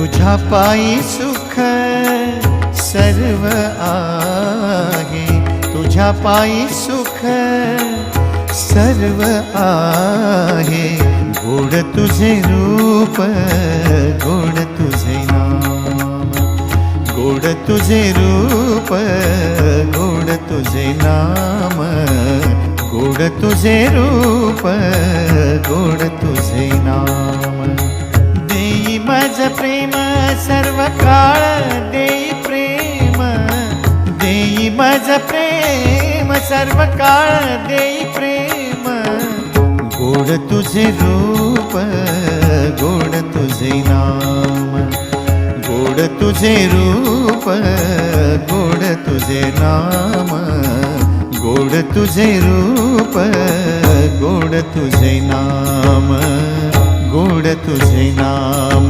तुझ्या पाई सुख सर्व आहे तुझा पाई सुख सर्व आहे गोड तुझे रूप गुण तुझे नाम। गोड तुझे रूप गोड तुझे नाम। गोड तुझे रूप गोड तुझे नाम। प्रेम सर्व काळ देई प्रेम, देई मज प्रेम सर्व काळ देई प्रेम। गोड तुझे रूप गोड तुझे नाम गोड तुझे रूप गोड तुझे नाम गोड तुझे रूप गोड तुझे नाम गोड तुझे नाम।